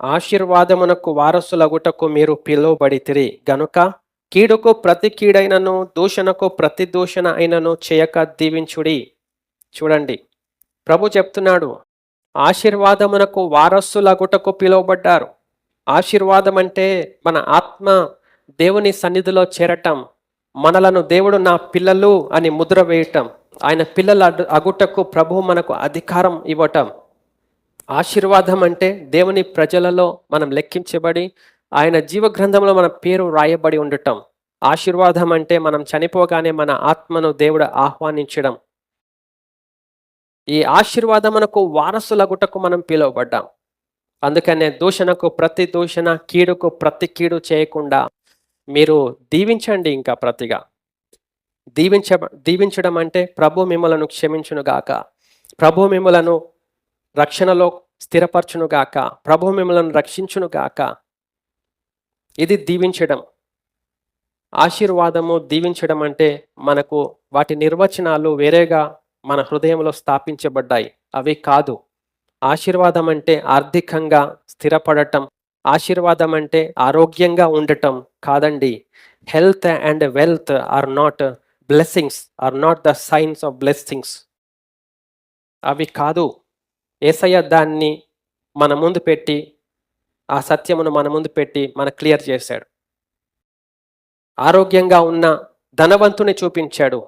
ఆశీర్వాదమునకు వారసులగుటకు మీరు పిలువబడితిరి. గనుక కీడుకు ప్రతి కీడైనను దూషణకు ప్రతి దూషణ అయినను చేయక దీవించుడి. చూడండి. ప్రభు చెప్తున్నాడు ఆశీర్వాదమునకు వారసులగుటకు పిలువబడ్డారు. ఆశీర్వాదం అంటే మన ఆత్మ దేవుని సన్నిధిలో చేరటం మనలను దేవుడు నా పిల్లలు అని ముద్ర వేయటం ఆయన పిల్లల అగుటకు ప్రభు మనకు అధికారం ఇవ్వటం. ఆశీర్వాదం అంటే దేవుని ప్రజలలో మనం లెక్కించబడి ఆయన జీవ గ్రంథంలో మన పేరు రాయబడి ఉండటం. ఆశీర్వాదం అంటే మనం చనిపోగానే మన ఆత్మను దేవుడు ఆహ్వానించడం. ఈ ఆశీర్వాదమునకు వారసులగుటకు మనం పిలువబడ్డాం. అందుకనే దూషణకు ప్రతి దూషణ కీడుకు ప్రతి కీడు చేయకుండా మీరు దీవించండి ఇంకా ప్రతిగా. దీవించ దీవించడం అంటే ప్రభు మిమ్మలను క్షమించునుగాక. ప్రభు మిమ్మలను రక్షణలో స్థిరపరచునుగాక ప్రభు మిమ్మల్ని రక్షించునుగాక ఇది దీవించడం. ఆశీర్వాదము దీవించడం అంటే మనకు వాటి నిర్వచనాలు వేరేగా మన హృదయంలో స్థాపించబడ్డాయి. అవి కాదు. ఆశీర్వాదం అంటే ఆర్థికంగా స్థిరపడటం. ఆశీర్వాదం అంటే ఆరోగ్యంగా ఉండటం కాదండి. Health and wealth are not blessings are not the signs of blessings. అవి కాదు. ఏసయ్య దాన్ని మన ముందు పెట్టి ఆ సత్యమును మన ముందు పెట్టి మన క్లియర్ చేశాడు. ఆరోగ్యంగా ఉన్న ధనవంతుని చూపించాడు.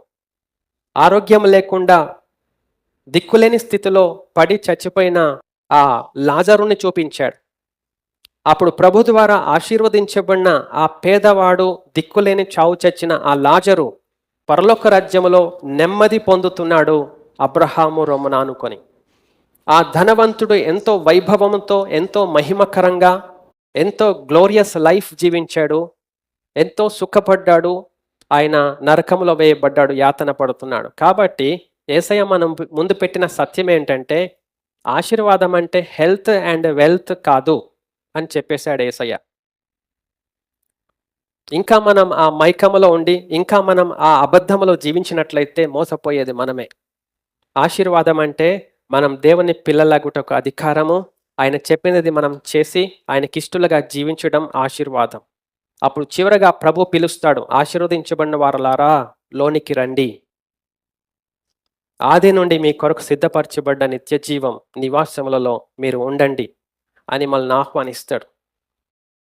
ఆరోగ్యం లేకుండా దిక్కులేని స్థితిలో పడి చచ్చిపోయిన ఆ లాజరుని చూపించాడు. అప్పుడు ప్రభు ద్వారా ఆశీర్వదించబడిన ఆ పేదవాడు దిక్కులేని చావు చచ్చిన ఆ లాజరు పరలోక రాజ్యములో నెమ్మది పొందుతున్నాడు అబ్రహాము రొమ్మన అనుకొని ఆ ధనవంతుడు ఎంతో వైభవంతో ఎంతో మహిమకరంగా ఎంతో గ్లోరియస్ లైఫ్ జీవించాడు ఎంతో సుఖపడ్డాడు ఆయన నరకంలో వేయబడ్డాడు యాతన పడుతున్నాడు. కాబట్టి ఏసయ్య మనం ముందు పెట్టిన సత్యం ఏంటంటే ఆశీర్వాదం అంటే హెల్త్ అండ్ వెల్త్ కాదు అని చెప్పేశాడు ఏసయ్య. ఇంకా మనం ఆ మైకములో ఉండి ఇంకా మనం ఆ అబద్ధములో జీవించినట్లయితే మోసపోయేది మనమే. ఆశీర్వాదం అంటే మనం దేవుని పిల్లలగుటకు అధికారము ఆయన చెప్పినది మనం చేసి ఆయనకిష్టులుగా జీవించడం ఆశీర్వాదం. అప్పుడు చివరగా ప్రభు పిలుస్తాడు ఆశీర్వదించబడిన వారలారా లోనికి రండి. ఆది నుండి మీ కొరకు సిద్ధపరచబడ్డ నిత్య జీవం నివాసములలో మీరు ఉండండి అని మనల్ని ఆహ్వానిస్తాడు.